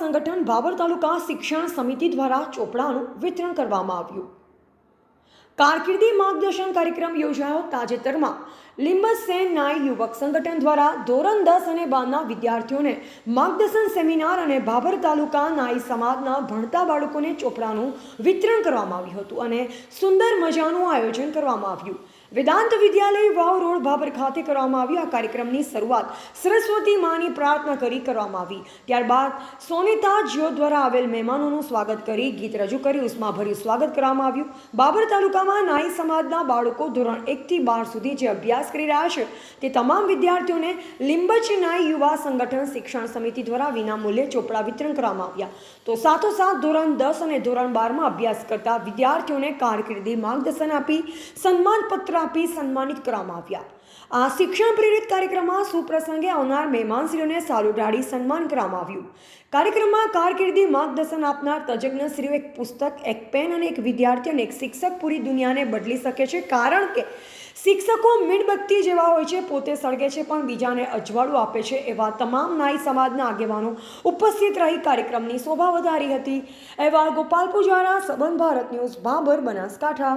સંગઠન ભાવર તાલુકા શિક્ષણ સમિતિ દ્વારા ચોપડાનું વિતરણ કરવામાં આવ્યું. કારકિર્દી માર્ગદર્શન કાર્યક્રમ યોજાયો. તાજેતરમાં લિંબસ સેન નાય યુવક સંગઠન દ્વારા ધોરણ દસ અને બારના વિદ્યાર્થીઓને માર્ગદર્શન સેમિનાર અને ભાભર તાલુકા નાઈ સમાજના ભણતા બાળકોને ચોપડાનું વિતરણ કરવામાં આવ્યું હતું અને સુંદર મજાનું આયોજન કરવામાં આવ્યું. વેદાંત વિદ્યાલય વાવ રોડ ભાભર ખાતે કરવામાં આવી આ કાર્યક્રમની શરૂઆત સરસ્વતી માની પ્રાર્થના કરી કરવામાં આવી. ત્યારબાદ સોનિતા જ્યોત દ્વારા આવેલ મહેમાનોનું સ્વાગત કરી ગીત રજૂ કરી ઉષ્માભર્યું સ્વાગત કરવામાં આવ્યું. બાબર તાલુકામાં નાઈ સમાજના બાળકો ધોરણ એકથી બાર સુધી જે અભ્યાસ કરી રહ્યા છે તે તમામ વિદ્યાર્થીઓને લીંબચ નાઈ યુવા સંગઠન શિક્ષણ સમિતિ દ્વારા વિનામૂલ્યે ચોપડા વિતરણ કરવામાં આવ્યા. તો સાથોસાથ ધોરણ દસ અને ધોરણ બારમાં અભ્યાસ કરતા વિદ્યાર્થીઓને કારકિર્દી માર્ગદર્શન આપી સન્માનપત્ર આપી સન્માનિત કરવામાં આવ્યા. આ શિક્ષણ પ્રેરિત કાર્યક્રમમાં સુપ્રસંગે આવનાર મહેમાનશ્રીઓને સારું ઢાળી સન્માન કરવામાં આવ્યું. કાર્યક્રમમાં કારકિર્દી માર્ગદર્શન આપનાર તજજ્ઞશ્રીઓ એક પુસ્તક, એક પેન અને એક વિદ્યાર્થી અને એક શિક્ષક પૂરી દુનિયાને બદલી શકે છે. કારણ કે શિક્ષકો મીણબત્તી જેવા હોય છે, પોતે સળગે છે, પણ બીજાને અજવાળું આપે છે એવા તમામ નાઈ સમાજના આગેવાનો ઉપસ્થિત રહી કાર્યક્રમની શોભા વધારી હતી. અહેવાલ ગોપાલ પૂજારા સંબંધ ભારત ન્યૂઝ, બાબર, બનાસકાંઠા.